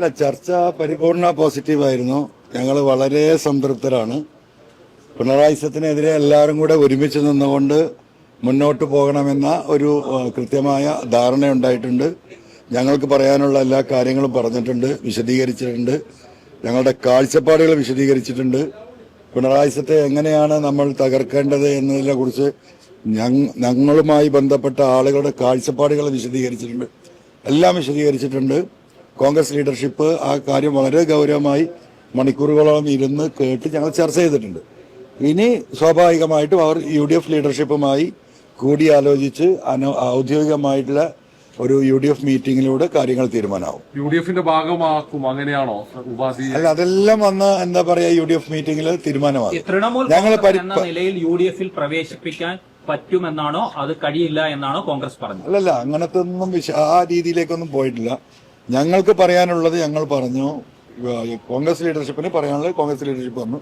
അല്ല ചർച്ച പരിപൂർണ പോസിറ്റീവായിരുന്നു. ഞങ്ങൾ വളരെ സംതൃപ്തരാണ്. പിണറായി സത്തിനെതിരെ എല്ലാവരും കൂടെ ഒരുമിച്ച് നിന്നുകൊണ്ട് മുന്നോട്ട് പോകണമെന്ന ഒരു കൃത്യമായ ധാരണയുണ്ടായിട്ടുണ്ട് ഞങ്ങൾക്ക് പറയാനുള്ള എല്ലാ കാര്യങ്ങളും പറഞ്ഞിട്ടുണ്ട് വിശദീകരിച്ചിട്ടുണ്ട്. ഞങ്ങളുടെ കാഴ്ചപ്പാടുകൾ വിശദീകരിച്ചിട്ടുണ്ട്. പിണറായി സത്തെ എങ്ങനെയാണ് നമ്മൾ തകർക്കേണ്ടത് എന്നതിനെ കുറിച്ച് ഞങ്ങളുമായി ബന്ധപ്പെട്ട ആളുകളുടെ കാഴ്ചപ്പാടുകൾ വിശദീകരിച്ചിട്ടുണ്ട്. എല്ലാം വിശദീകരിച്ചിട്ടുണ്ട്. കോൺഗ്രസ് ലീഡർഷിപ്പ് ആ കാര്യം വളരെ ഗൗരവമായി മണിക്കൂറുകളോളം ഇരുന്ന് കേട്ട് ഞങ്ങൾ ചർച്ച ചെയ്തിട്ടുണ്ട്. ഇനി സ്വാഭാവികമായിട്ടും അവർ യു ഡി എഫ് ലീഡർഷിപ്പുമായി കൂടിയാലോചിച്ച് അന ഔദ്യോഗികമായിട്ടുള്ള ഒരു യു ഡി എഫ് മീറ്റിംഗിലൂടെ കാര്യങ്ങൾ തീരുമാനമാവും. യു ഡി എഫിന്റെ ഭാഗമാക്കും അങ്ങനെയാണോ ഉപാധി? അല്ല അതെല്ലാം വന്ന് എന്താ പറയാ യു ഡി എഫ് മീറ്റിംഗിൽ തീരുമാനമാകും. തൃണമൂൽ ഞങ്ങൾ എന്ന നിലയിൽ യു ഡി എഫിൽ പ്രവേശിപ്പിക്കാൻ പറ്റുമെന്നാണോ അത് കഴിയില്ല എന്നാണോ കോൺഗ്രസ് പറഞ്ഞത്? അല്ലല്ല അങ്ങനത്തെ ഒന്നും ആ രീതിയിലേക്കൊന്നും പോയിട്ടില്ല. ഞങ്ങൾക്ക് പറയാനുള്ളത് ഞങ്ങൾ പറഞ്ഞു കോൺഗ്രസ് ലീഡർഷിപ്പിന് പറയാനുള്ളത് കോൺഗ്രസ് ലീഡർഷിപ്പ് വന്നു